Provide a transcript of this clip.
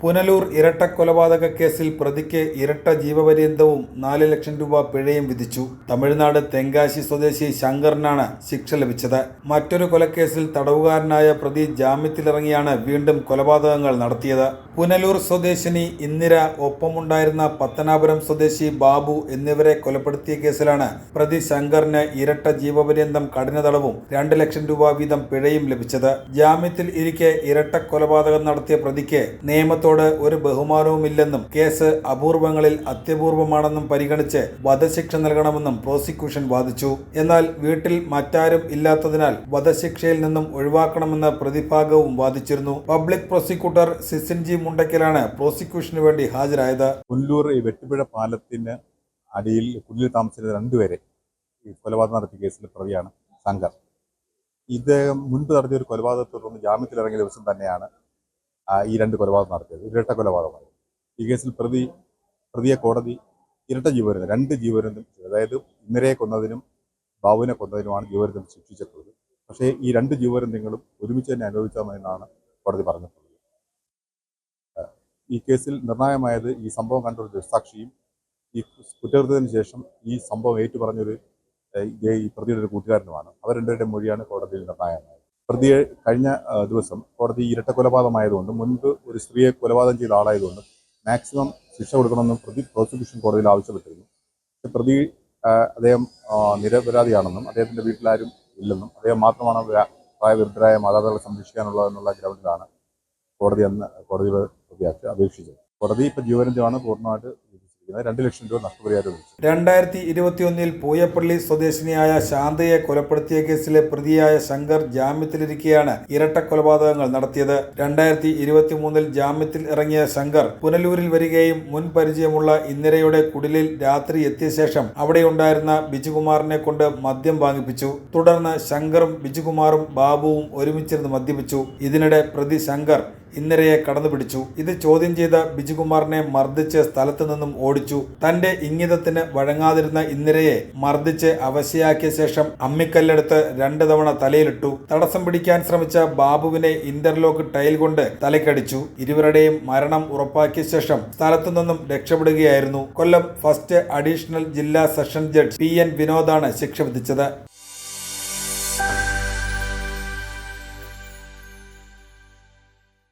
പുനലൂർ ഇരട്ട കൊലപാതക കേസിൽ പ്രതിക്ക് ഇരട്ട ജീവപര്യന്തവും നാല് ലക്ഷം രൂപ പിഴയും വിധിച്ചു. തമിഴ്നാട് തെങ്കാശി സ്വദേശി ശങ്കറിനാണ് ശിക്ഷ ലഭിച്ചത്. മറ്റൊരു കൊലക്കേസിൽ തടവുകാരനായ പ്രതി ജാമ്യത്തിലിറങ്ങിയാണ് വീണ്ടും കൊലപാതകങ്ങൾ നടത്തിയത്. പുനലൂർ സ്വദേശിനി ഇന്ദിര ഒപ്പമുണ്ടായിരുന്ന പത്തനാപുരം സ്വദേശി ബാബു എന്നിവരെ കൊലപ്പെടുത്തിയ കേസിലാണ് പ്രതി ശങ്കറിന് ഇരട്ട ജീവപര്യന്തം കഠിന തടവും രണ്ട് ലക്ഷം രൂപ വീതം പിഴയും ലഭിച്ചത്. ജാമ്യത്തിൽ ഇരിക്കെ ഇരട്ട കൊലപാതകം നടത്തിയ പ്രതിക്ക് നിയമത്തോട് ഒരു ബഹുമാനവുമില്ലെന്നും കേസ് അപൂർവങ്ങളിൽ അത്യപൂർവമാണെന്നും പരിഗണിച്ച് വധശിക്ഷ നൽകണമെന്നും പ്രോസിക്യൂഷൻ വാദിച്ചു. എന്നാൽ വീട്ടിൽ മറ്റാരും ഇല്ലാത്തതിനാൽ വധശിക്ഷയിൽ നിന്നും ഒഴിവാക്കണമെന്ന് പ്രതിഭാഗവും വാദിച്ചിരുന്നു. പബ്ലിക് പ്രോസിക്യൂട്ടർ സിസിൻ ജി മുണ്ടക്കലാണ് പ്രോസിക്യൂഷന് വേണ്ടി ഹാജരായത്. പുല്ലൂർ ഈ പാലത്തിന് അടിയിൽ കുടിലിൽ താമസിച്ച രണ്ടുപേരെ ഈ കൊലപാതകം നടത്തിയ കേസിൽ പ്രതിയാണ് ശങ്കർ. ഇത് മുൻപ് നടത്തിയ ഒരു കൊലപാതകത്തെ തുടർന്ന് ജാമ്യത്തിലിറങ്ങിയ ദിവസം തന്നെയാണ് ഈ രണ്ട് കൊലപാതകം നടത്തിയത്. ഇരട്ട കൊലപാതകമായി ഈ കേസിൽ പ്രതി പ്രതിയെ കോടതി ഇരട്ട ജീവപര്യന്തം രണ്ട് ജീവപര്യന്തം അതായത് ഇന്ദിരയെ കൊന്നതിനും ബാബുവിനെ കൊന്നതിനുമാണ് ജീവപര്യന്തം ശിക്ഷിച്ചിട്ടുള്ളത്. പക്ഷേ ഈ രണ്ട് ജീവപര്യന്തങ്ങളും ഒരുമിച്ച് തന്നെ അനുഭവിച്ചാമെന്നാണ് കോടതി പറഞ്ഞിട്ടുള്ളത്. ഈ കേസിൽ നിർണായകമായത് ഈ സംഭവം കണ്ടൊരു ഒരു ദൃക്സാക്ഷിയും ഈ കുറ്റകൃത്യത്തിന് ശേഷം ഈ സംഭവം ഏറ്റുപറഞ്ഞൊരു ഈ പ്രതിയുടെ ഒരു കൂട്ടുകാരനുമാണ്. അവർ രണ്ടുപേരുടെ മൊഴിയാണ് കോടതിയിൽ നിർണായകമായത്. പ്രതിയെ കഴിഞ്ഞ ദിവസം കോടതി ഇരട്ട കൊലപാതകമായതുകൊണ്ട് മുൻപ് ഒരു സ്ത്രീയെ കൊലപാതകം ചെയ്ത ആളായതുകൊണ്ട് മാക്സിമം ശിക്ഷ കൊടുക്കണമെന്ന് പ്രതി പ്രോസിക്യൂഷൻ കോടതിയിൽ ആവശ്യപ്പെട്ടിരുന്നു. പക്ഷേ പ്രതി അദ്ദേഹം നിരപരാധിയാണെന്നും അദ്ദേഹത്തിന്റെ വീട്ടിലാരും ഇല്ലെന്നും അദ്ദേഹം മാത്രമാണ് പ്രായവിരുദ്ധരായ മാതാപിതാക്കളെ സംരക്ഷിക്കാനുള്ളതെന്നുള്ള ഗ്രൗണ്ടിലാണ് കോടതി അന്ന് കോടതിയുടെ പ്രതിയാക്കി അപേക്ഷിച്ചത്. കോടതി ഇപ്പോൾ ജീവനന്ത്യമാണ് പൂർണമായിട്ട് വിധിച്ചിരിക്കുന്നത് രണ്ട് ലക്ഷം രൂപ നഷ്ടപരിഹാരം രണ്ടായിരത്തി രണ്ടായിരത്തി ഇരുപത്തിയൊന്നിൽ പൂയപ്പള്ളി സ്വദേശിനിയായ ശാന്തയെ കൊലപ്പെടുത്തിയ കേസിലെ പ്രതിയായ ശങ്കർ ജാമ്യത്തിലിരിക്കെയാണ് ഇരട്ട കൊലപാതകങ്ങൾ നടത്തിയത്. രണ്ടായിരത്തി ഇരുപത്തിമൂന്നിൽ ജാമ്യത്തിൽ ഇറങ്ങിയ ശങ്കർ പുനലൂരിൽ വരികയും മുൻ പരിചയമുള്ള ഇന്ദിരയുടെ കുടിലിൽ രാത്രി എത്തിയ ശേഷം അവിടെയുണ്ടായിരുന്ന ബിജുകുമാറിനെ കൊണ്ട് മദ്യം വാങ്ങിപ്പിച്ചു. തുടർന്ന് ശങ്കറും ബിജുകുമാറും ബാബുവും ഒരുമിച്ചിരുന്ന് മദ്യപിച്ചു. ഇതിനിടെ പ്രതി ശങ്കർ ഇന്ദിരയെ കടന്നുപിടിച്ചു ഇത് ചോദ്യം ചെയ്ത ബിജുകുമാറിനെ മർദ്ദിച്ച് സ്ഥലത്തു നിന്നും ഓടിച്ചു. തന്റെ ഇംഗിതത്തിന് വഴങ്ങാതിരുന്ന ഇന്ദിരയെ മർദ്ദിച്ച് അവശയാക്കിയ ശേഷം അമ്മിക്കല്ലെടുത്ത് രണ്ട് തവണ തലയിലിട്ടു. തടസ്സം പിടിക്കാൻ ശ്രമിച്ച ബാബുവിനെ ഇന്റർലോക്ക് ടൈൽ കൊണ്ട് തലക്കടിച്ചു. ഇരുവരുടെയും മരണം ഉറപ്പാക്കിയ ശേഷം സ്ഥലത്തു നിന്നും രക്ഷപ്പെടുകയായിരുന്നു. കൊല്ലം ഫസ്റ്റ് അഡീഷണൽ ജില്ലാ സെഷൻ ജഡ്ജ് പി എൻ വിനോദാണ് ശിക്ഷ വിധിച്ചത്.